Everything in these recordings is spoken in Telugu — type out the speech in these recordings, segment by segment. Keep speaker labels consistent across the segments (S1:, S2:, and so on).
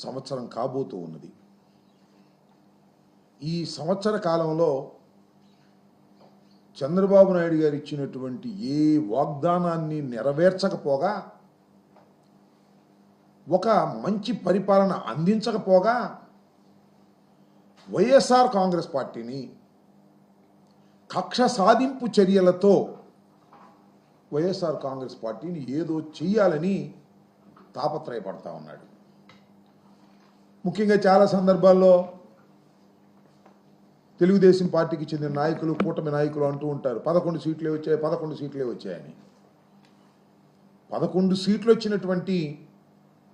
S1: సంవత్సరం కాబోతూ ఉన్నది. ఈ సంవత్సర కాలంలో చంద్రబాబు నాయుడు గారు ఇచ్చినటువంటి ఏ వాగ్దానాన్ని నెరవేర్చకపోగా ఒక మంచి పరిపాలన అందించకపోగా వైఎస్ఆర్ కాంగ్రెస్ పార్టీని కక్ష సాధింపు చర్యలతో వైఎస్ఆర్ కాంగ్రెస్ పార్టీని ఏదో చేయాలని తాపత్రయపడతా ఉన్నాడు. ముఖ్యంగా చాలా సందర్భాల్లో తెలుగుదేశం పార్టీకి చెందిన నాయకులు కూటమి నాయకులు అంటూ ఉంటారు. పదకొండు సీట్లే వచ్చాయి పదకొండు సీట్లే వచ్చాయని. పదకొండు సీట్లు వచ్చినటువంటి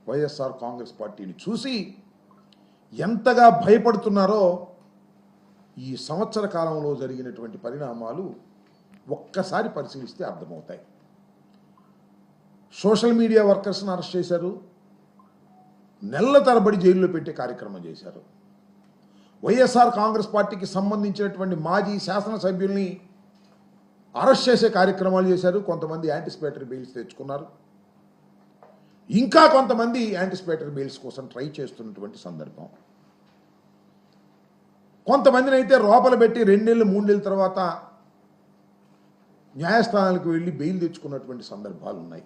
S1: వైఎస్ఆర్ కాంగ్రెస్ పార్టీని చూసి ఎంతగా భయపడుతున్నారో ఈ సంవత్సర కాలంలో జరిగినటువంటి పరిణామాలు ఒక్కసారి పరిశీలిస్తే అర్థమవుతాయి. సోషల్ మీడియా వర్కర్స్ని అరెస్ట్ చేశారు. నెలల తరబడి జైల్లో పెట్టే కార్యక్రమం చేశారు. వైఎస్ఆర్ కాంగ్రెస్ పార్టీకి సంబంధించినటువంటి మాజీ శాసనసభ్యుల్ని అరెస్ట్ చేసే కార్యక్రమాలు చేశారు. కొంతమంది యాంటిసిపేటరీ బెయిల్స్ తెచ్చుకున్నారు. ఇంకా కొంతమంది యాంటిసిపేటరీ బెయిల్స్ కోసం ట్రై చేస్తున్నటువంటి సందర్భం. కొంతమందిని అయితే లోపల పెట్టి రెండేళ్ళు మూడేళ్ళ తర్వాత న్యాయస్థానాలకు వెళ్ళి బెయిల్ తెచ్చుకున్నటువంటి సందర్భాలు ఉన్నాయి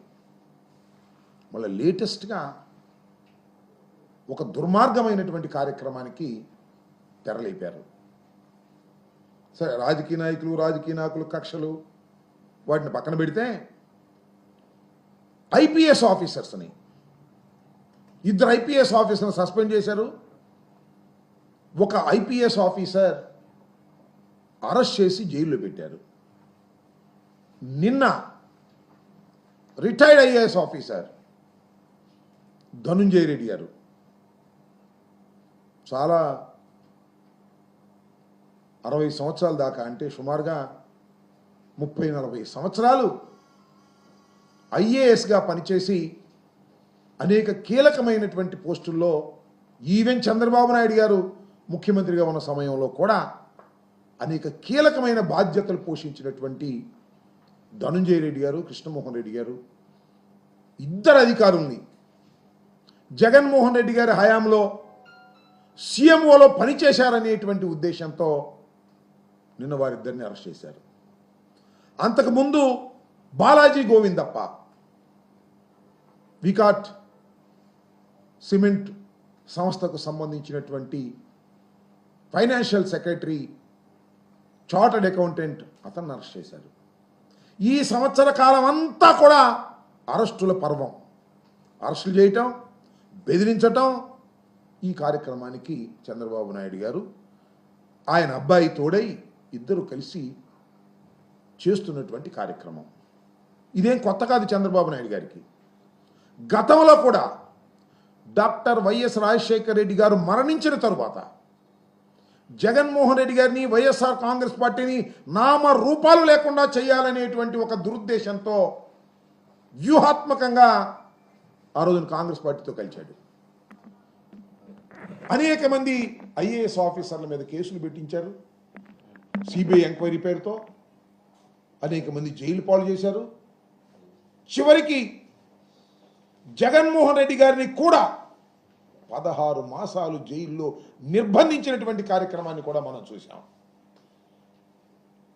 S1: మళ్ళీ లేటెస్ట్గా ఒక దుర్మార్గమైనటువంటి కార్యక్రమానికి తెరలేపారు. సరే రాజకీయ నాయకులు రాజకీయ నాయకులు కక్షలు వాటిని పక్కన పెడితే ఐపీఎస్ ఆఫీసర్స్ని ఇద్దరు ఐపీఎస్ ఆఫీసర్ని సస్పెండ్ చేశారు. ఒక ఐపీఎస్ ఆఫీసర్ అరెస్ట్ చేసి జైల్లో పెట్టారు. నిన్న retired IAS officer Dhanunjaya Reddy garu చాలా అరవై సంవత్సరాల దాకా అంటే సుమారుగా ముప్పై నలభై సంవత్సరాలు ఐఏఎస్గా పనిచేసి అనేక కీలకమైనటువంటి పోస్టుల్లో ఈవెన్ చంద్రబాబు నాయుడు గారు ముఖ్యమంత్రిగా ఉన్న సమయంలో కూడా అనేక కీలకమైన బాధ్యతలు పోషించినటువంటి ధనుంజయ రెడ్డి గారు కృష్ణమోహన్ రెడ్డి గారు ఇద్దరు అధికారుల్ని. జగన్మోహన్ రెడ్డి గారి హయాంలో సీఎంఓలో పనిచేశారనేటువంటి ఉద్దేశంతో నిన్న వారిద్దరిని అరెస్ట్ చేశారు. అంతకుముందు బాలాజీ గోవిందప్ప వికాట్ సిమెంట్ సంస్థకు సంబంధించినటువంటి ఫైనాన్షియల్ సెక్రటరీ చార్టర్డ్ అకౌంటెంట్ అతన్ని అరెస్ట్ చేశారు. ఈ సంవత్సర కాలం అంతా కూడా అరెస్టుల పర్వం. అరెస్టులు చేయటం బెదిరించటం ఈ కార్యక్రమానికి చంద్రబాబు నాయుడు గారు ఆయన అబ్బాయి తోడై ఇద్దరు కలిసి చేస్తున్నటువంటి కార్యక్రమం. ఇదేం కొత్త కాదు చంద్రబాబు నాయుడు గారికి. గతంలో కూడా డాక్టర్ వైఎస్ రాజశేఖర రెడ్డి గారు మరణించిన తరువాత జగన్మోహన్ రెడ్డి గారిని వైఎస్ఆర్ కాంగ్రెస్ పార్టీని నామ రూపాలు లేకుండా చేయాలనేటువంటి ఒక దురుద్దేశంతో వ్యూహాత్మకంగా ఆ రోజున కాంగ్రెస్ పార్టీతో కలిశాడు. అనేక మంది ఐఏఎస్ ఆఫీసర్ల మీద కేసులు పెట్టించారు. సిబిఐ ఎంక్వైరీ పేరుతో అనేక మంది జైలు పాలు చేశారు. చివరికి జగన్మోహన్ రెడ్డి గారిని కూడా పదహారు మాసాలు జైల్లో నిర్బంధించినటువంటి కార్యక్రమాన్ని కూడా మనం చూసాం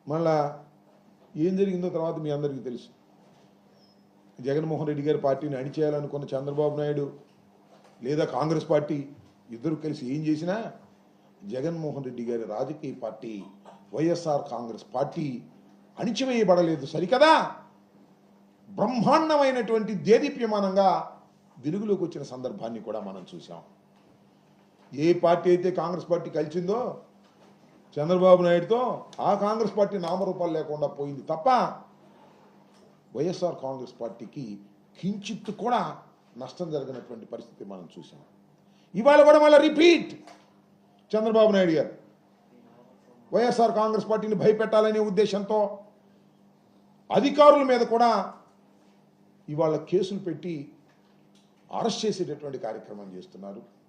S1: మళ్ళా ఏం జరిగిందో తర్వాత మీ అందరికీ తెలుసు. జగన్మోహన్ రెడ్డి గారి పార్టీని అణిచేయాలనుకున్న చంద్రబాబు నాయుడు లేదా కాంగ్రెస్ పార్టీ ఇద్దరు కలిసి ఏం చేసినా జగన్మోహన్ రెడ్డి గారి రాజకీయ పార్టీ వైఎస్ఆర్ కాంగ్రెస్ పార్టీ అణిచివేయబడలేదు. సరికదా? బ్రహ్మాండమైనటువంటి దేదీప్యమానంగా వెలుగులోకి వచ్చిన సందర్భాన్ని కూడా మనం చూసాం ఏ పార్టీ అయితే కాంగ్రెస్ పార్టీ కలిసిందో చంద్రబాబు నాయుడుతో ఆ కాంగ్రెస్ పార్టీ నామరూపాలు లేకుండా పోయింది తప్ప వైఎస్ఆర్ కాంగ్రెస్ పార్టీకి కించిత్తు కూడా నష్టం జరిగినటువంటి పరిస్థితి మనం చూసాం ఇవాళ కూడా మళ్ళీ రిపీట్. చంద్రబాబు నాయుడు గారు. వైఎస్ఆర్ కాంగ్రెస్ పార్టీని భయపెట్టాలనే ఉద్దేశంతో అధికారుల మీద కూడా ఇవాళ కేసులు పెట్టి అరెస్ట్ చేసేటటువంటి కార్యక్రమం చేస్తున్నారు.